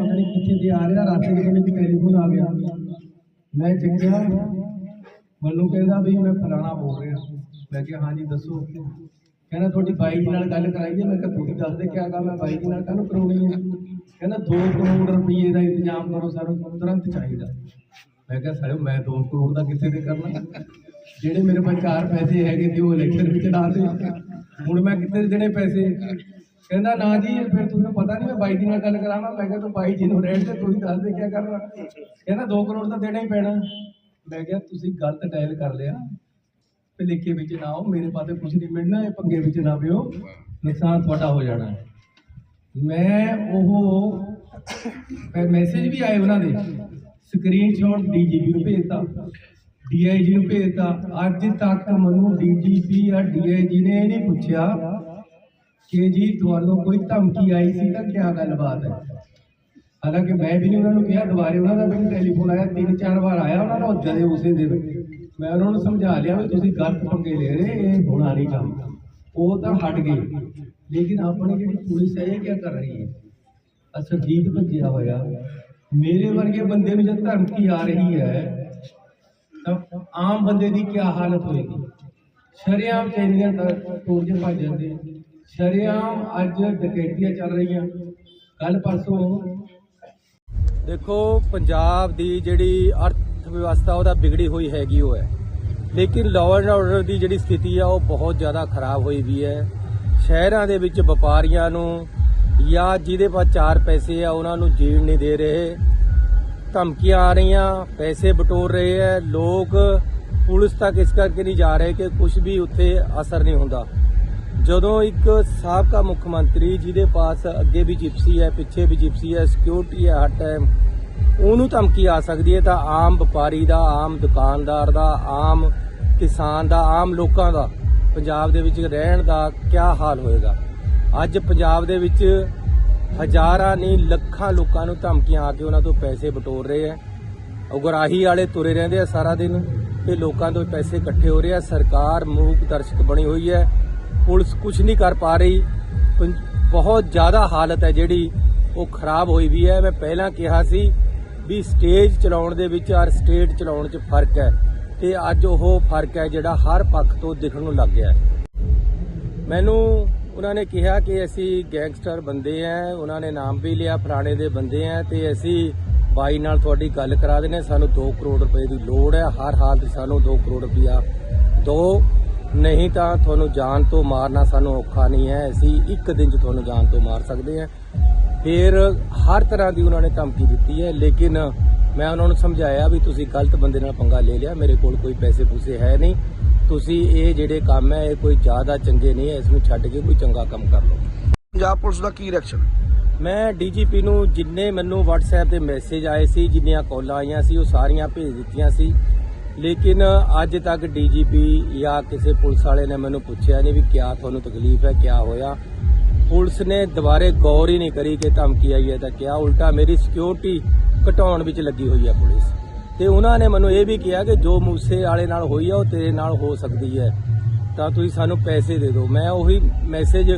ਪਤਾ ਨਹੀਂ ਕਿੱਥੇ ਦੀ ਆ ਰਿਹਾ, ਰਾਤੇ ਦੇ ਮੈਨੂੰ ਟੈਲੀਫੋਨ ਆ ਗਿਆ। ਮੈਂ ਚੱਕਿਆ, ਮੈਨੂੰ ਕਹਿੰਦਾ ਵੀ ਮੈਂ ਫਲਾਣਾ ਬੋਲ ਰਿਹਾ। ਮੈਂ ਕਿਹਾ, ਹਾਂਜੀ, ਦੱਸੋ। ਕਹਿੰਦਾ, ਤੁਹਾਡੀ ਬਾਈ ਜੀ ਨਾਲ ਗੱਲ ਕਰਾਈਏ ਮੈਂ ਕਿਹਾ, ਤੁਸੀਂ ਦੱਸ ਦੇ ਕਿਆ ਗੱਲ ਮੈਂ ਬਾਈ ਜੀ ਨਾਲ ਕਾਹਨੂੰ ਕਰਾਉਣੀ ਹੈ? ਕਹਿੰਦਾ 2 ਕਰੋੜ ਰੁਪਏ ਦਾ ਇੰਤਜ਼ਾਮ ਕਰੋ ਸਾਨੂੰ, ਤੁਰੰਤ ਚਾਹੀਦਾ। ਮੈਂ ਕਿਹਾ, ਸਾਲਿਓ, ਮੈਂ 2 ਕਰੋੜ ਦਾ ਕਿੱਥੇ ਤੇ ਕਰਨਾ? ਜਿਹੜੇ ਮੇਰੇ ਕੋਲ ਚਾਰ ਪੈਸੇ ਹੈਗੇ ਤੇ ਉਹ ਇਲੈਕਸ਼ਨ ਵਿੱਚ ਡਾ ਦੇ ਹੁਣ ਮੈਂ ਕਿੱਥੇ ਦੇਣੇ ਪੈਸੇ? ਕਹਿੰਦਾ, ਨਾ ਜੀ, ਫਿਰ ਤੁਹਾਨੂੰ ਪਤਾ ਨਹੀਂ ਮੈਂ ਬਾਈ ਜੀ ਨਾਲ ਗੱਲ ਕਰਾਵਾਂ। ਮੈਂ ਕਿਹਾ, ਤੂੰ ਬਾਈ ਜੀ ਨੂੰ ਰਹਿਣ ਤੇ ਤੁਸੀਂ ਦੱਸ ਦੇ ਕੀ ਕਰਨਾ? ਕਹਿੰਦਾ 2 ਕਰੋੜ ਤਾਂ ਦੇਣਾ ਹੀ ਪੈਣਾ। ਮੈਂ ਕਿਹਾ, ਤੁਸੀਂ ਗਲਤ ਡਾਇਲ ਕਰ ਲਿਆ। ਤੇ ਵਿੱਚ ਨਾ ਆਓ, ਮੇਰੇ ਪਾਸੇ ਕੁਝ ਨਹੀਂ ਮਿਲਣਾ, ਇਹ ਪੰਗੇ ਵਿੱਚ ਨਾ ਪਿਓ। ਨੁਕਸਾਨ ਤੁਹਾਡਾ ਹੋ ਜਾਣਾ ਮੈਂ ਉਹ ਮੈਸੇਜ ਵੀ ਆਏ ਉਹਨਾਂ ਦੇ। ਸਕਰੀਨਸ਼ਾਟ ਡੀਜੀਪੀ ਨੂੰ ਭੇਜਤਾ। ਡੀਆਈਜੀ ਨੂੰ ਭੇਜਤਾ। ਅੱਜ ਤੱਕ ਮੈਨੂੰ ਡੀਜੀਪੀ ਜਾਂ ਡੀਆਈਜੀ ਨੇ ਇਹ ਨਹੀਂ ਪੁੱਛਿਆ ਕਿ ਜੀ ਤੁਹਾਨੂੰ ਕੋਈ ਧਮਕੀ ਆਈ ਸੀ ਤਾਂ ਕੀ ਗੱਲਬਾਤ ਹੈ? ਹਾਲਾਂਕਿ ਮੈਂ ਵੀ ਨਹੀਂ ਉਹਨਾਂ ਨੂੰ ਕਿਹਾ, ਦੁਬਾਰੇ ਉਹਨਾਂ ਦਾ ਮੈਨੂੰ ਟੈਲੀਫੋਨ ਆਇਆ, ਤਿੰਨ ਚਾਰ ਵਾਰ ਆਇਆ ਉਹਨਾਂ ਦਾ ਜਦੇ ਉਸੇ ਦਿਨ। ਮੈਂ ਉਹਨਾਂ ਨੂੰ ਸਮਝਾ ਲਿਆ ਵੀ ਤੁਸੀਂ ਗਲਤ ਪੰਗੇ ਲੈ ਰਹੇ, ਇਹ ਹੋਣਾ ਨਹੀਂ ਕੰਮ। ਉਹ ਤਾਂ ਹਟ ਗਏ। ਲੇਕਿਨ ਆਪਣੀ ਜਿਹੜੀ ਪੁਲਿਸ ਹੈ, ਇਹ ਕੀ ਕਰ ਰਹੀ ਹੈ? ਆਹ ਸਰਜੀਤ ਭੱਜਿਆ ਹੋਇਆ। ਮੇਰੇ ਵਰਗੇ ਬੰਦੇ ਨੂੰ ਜਦ ਧਮਕੀ ਆ ਰਹੀ ਹੈ, ਤਾਂ ਆਮ ਬੰਦੇ ਦੀ ਕੀ ਹਾਲਤ ਹੋਏਗੀ? ਸ਼ਰੇਆਮ ਚੈਨੀਆਂ ਤੋੜ ਕੇ ਭੱਜ ਜਾਂਦੇ ਸ਼ਰੇਆਮ ਅੱਜ ਡਕੈਤੀਆਂ ਚੱਲ ਰਹੀਆਂ। ਕੱਲ ਪਰਸੋਂ ਦੇਖੋ, ਪੰਜਾਬ ਦੀ ਜਿਹੜੀ ਅਰਥ ਵਿਵਸਥਾ ਉਹਦਾ ਵਿਗੜੀ ਹੋਈ ਹੈਗੀ ਉਹ ਹੈ। ਲੇਕਿਨ ਲਾਅ ਐਂਡ ਆਰਡਰ ਦੀ ਜਿਹੜੀ ਸਥਿਤੀ ਆ, ਉਹ ਬਹੁਤ ਜ਼ਿਆਦਾ ਖਰਾਬ ਹੋਈ ਵੀ ਹੈ। ਸ਼ਹਿਰਾਂ ਦੇ ਵਿੱਚ ਵਪਾਰੀਆਂ ਨੂੰ ਜਾਂ ਜਿਹਦੇ ਪਾਸ ਚਾਰ ਪੈਸੇ ਆ, ਉਹਨਾਂ ਨੂੰ ਜੀਣ ਨਹੀਂ ਦੇ ਰਹੇ। ਧਮਕੀਆਂ ਆ ਰਹੀਆਂ, ਪੈਸੇ ਬਟੋਰ ਰਹੇ ਹੈ। ਲੋਕ ਪੁਲਿਸ ਤੱਕ ਇਸ ਕਰਕੇ ਨਹੀਂ ਜਾ ਰਹੇ ਕਿ ਕੁਝ ਵੀ ਉੱਥੇ ਅਸਰ ਨਹੀਂ ਹੁੰਦਾ। ਜਦੋਂ ਇੱਕ ਸਾਬਕਾ ਮੁੱਖ ਮੰਤਰੀ ਜਿਹਦੇ ਪਾਸ ਅੱਗੇ ਵੀ ਜਿਪਸੀ ਹੈ, ਪਿੱਛੇ ਵੀ ਜਿਪਸੀ ਹੈ ਸਿਕਿਉਰਿਟੀ ਹੈ ਹਰ ਟਾਈਮ ਉਹਨੂੰ ਧਮਕੀ ਆ ਸਕਦੀ ਹੈ ਤਾਂ ਆਮ ਵਪਾਰੀ ਦਾ, ਆਮ ਦੁਕਾਨਦਾਰ ਦਾ, ਆਮ ਕਿਸਾਨ ਦਾ, ਆਮ ਲੋਕਾਂ ਦਾ, ਪੰਜਾਬ ਦੇ ਵਿੱਚ ਰਹਿਣ ਦਾ ਕੀ ਹਾਲ ਹੋਏਗਾ? ਅੱਜ ਪੰਜਾਬ ਦੇ ਵਿੱਚ ਹਜ਼ਾਰਾਂ ਨਹੀਂ, ਲੱਖਾਂ ਲੋਕਾਂ ਨੂੰ ਧਮਕੀਆਂ ਆ ਕੇ ਉਹਨਾਂ ਤੋਂ ਪੈਸੇ ਬਟੋਰ ਰਹੇ ਆ ਉਗਰਾਹੀ ਵਾਲੇ ਤੁਰੇ ਰਹਿੰਦੇ ਆ ਸਾਰਾ ਦਿਨ ਤੇ ਲੋਕਾਂ ਤੋਂ ਪੈਸੇ ਇਕੱਠੇ ਹੋ ਰਹੇ ਆ। ਸਰਕਾਰ ਮੂਕ ਦਰਸ਼ਕ ਬਣੀ ਹੋਈ ਹੈ। ਪੁਲਿਸ ਕੁਝ ਨਹੀਂ ਕਰ ਪਾ ਰਹੀ। ਪੰ- ਬਹੁਤ ਜ਼ਿਆਦਾ ਹਾਲਤ ਹੈ ਜਿਹੜੀ ਉਹ ਖਰਾਬ ਹੋਈ ਵੀ ਹੈ। ਮੈਂ ਪਹਿਲਾਂ ਕਿਹਾ ਸੀ ਵੀ ਸਟੇਜ ਚਲਾਉਣ ਦੇ ਵਿੱਚ ਔਰ ਸਟੇਟ ਚਲਾਉਣ 'ਚ ਫ਼ਰਕ ਹੈ ਤੇ ਅੱਜ ਉਹ ਫ਼ਰਕ ਹੈ ਜਿਹੜਾ ਹਰ ਪੱਖ ਤੋਂ ਦਿਖਣ ਨੂੰ ਲੱਗ ਗਿਆ। ਮੈਨੂੰ ਉਹਨਾਂ ਨੇ ਕਿਹਾ ਕਿ ਅਸੀਂ ਗੈਂਗਸਟਰ ਬੰਦੇ ਆ, ਉਹਨਾਂ ਨੇ ਨਾਮ ਵੀ ਲਿਆ, ਫਲਾਣੇ ਦੇ ਬੰਦੇ ਆ ਤੇ ਅਸੀਂ ਬਾਈ ਨਾਲ ਤੁਹਾਡੀ ਗੱਲ ਕਰਾ ਦਿੰਦੇ ਹਾਂ। ਸਾਨੂੰ 2 ਕਰੋੜ ਰੁਪਏ ਦੀ ਲੋੜ ਹੈ। ਹਰ ਹਾਲਤ ਸਾਨੂੰ 2 ਕਰੋੜ ਰੁਪਇਆ ਦੋ ਨਹੀਂ ਤਾਂ ਤੁਹਾਨੂੰ ਜਾਨ ਤੋਂ ਮਾਰਨਾ ਸਾਨੂੰ ਔਖਾ ਨਹੀਂ ਹੈ। ਅਸੀਂ ਇੱਕ ਦਿਨ 'ਚ ਤੁਹਾਨੂੰ ਜਾਨ ਤੋਂ ਮਾਰ ਸਕਦੇ ਹਾਂ। ਫਿਰ ਹਰ ਤਰ੍ਹਾਂ ਦੀ ਉਹਨਾਂ ਨੇ ਧਮਕੀ ਦਿੱਤੀ ਹੈ। ਲੇਕਿਨ ਮੈਂ ਉਹਨਾਂ ਨੂੰ ਸਮਝਾਇਆ ਵੀ ਤੁਸੀਂ ਗਲਤ ਬੰਦੇ ਨਾਲ ਪੰਗਾ ਲੈ ਲਿਆ। ਮੇਰੇ ਕੋਲ ਕੋਈ ਪੈਸੇ ਪੂਸੇ ਹੈ ਨਹੀਂ। ਤੁਸੀਂ ਇਹ ਜਿਹੜੇ ਕੰਮ ਹੈ ਇਹ ਕੋਈ ਜ਼ਿਆਦਾ ਚੰਗੇ ਨਹੀਂ ਹੈ। ਇਸ ਨੂੰ ਛੱਡ ਕੇ ਕੋਈ ਚੰਗਾ ਕੰਮ ਕਰ ਲਓ। ਪੰਜਾਬ ਪੁਲਿਸ ਦਾ ਕੀ ਰਿਐਕਸ਼ਨ ਮੈਂ ਡੀਜੀਪੀ ਨੂੰ ਜਿੰਨੇ ਮੈਨੂੰ WhatsApp ਤੇ ਮੈਸੇਜ ਆਏ ਸੀ ਜਿੰਨੀਆਂ ਕਾਲਾਂ ਆਈਆਂ ਸੀ ਉਹ ਸਾਰੀਆਂ ਭੇਜ ਦਿੱਤੀਆਂ ਸੀ। ਲੇਕਿਨ ਅੱਜ ਤੱਕ ਡੀਜੀਪੀ ਜਾਂ ਕਿਸੇ ਪੁਲਿਸ ਵਾਲੇ ਨੇ ਮੈਨੂੰ ਪੁੱਛਿਆ ਨਹੀਂ ਵੀ ਕਿਆ ਤੁਹਾਨੂੰ ਤਕਲੀਫ ਹੈ, ਕਿਆ ਹੋਇਆ। ਪੁਲਿਸ ਨੇ ਦੁਬਾਰੇ ਗੌਰ ਹੀ ਨਹੀਂ ਕਰੀ ਕਿ ਧਮਕੀ ਆਈ ਹੈ ਤਾਂ ਕਿਆ। ਉਲਟਾ ਮੇਰੀ ਸਿਕਿਉਰਿਟੀ ਘਟਾਉਣ ਵਿੱਚ ਲੱਗੀ ਹੋਈ ਹੈ ਪੁਲਿਸ। ਤੇ ਉਹਨਾਂ ਨੇ ਮੈਨੂੰ ਇਹ ਵੀ ਕਿਹਾ ਕਿ ਜੋ ਮੂਸੇ ਵਾਲੇ ਨਾਲ ਹੋਈ ਹੈ ਉਹ ਤੇਰੇ ਨਾਲ ਹੋ ਸਕਦੀ ਹੈ। ਤਾਂ ਤੁਸੀਂ ਸਾਨੂੰ ਪੈਸੇ ਦੇ ਦਿਓ। ਮੈਂ ਉਹੀ ਮੈਸੇਜ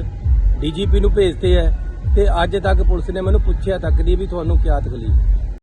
ਡੀਜੀਪੀ ਨੂੰ ਭੇਜਤੇ ਹੈ ਤੇ ਅੱਜ ਤੱਕ ਪੁਲਿਸ ਨੇ ਮੈਨੂੰ ਪੁੱਛਿਆ ਤੱਕ ਨਹੀਂ ਵੀ ਤੁਹਾਨੂੰ ਕਿਆ ਤਕਲੀਫ।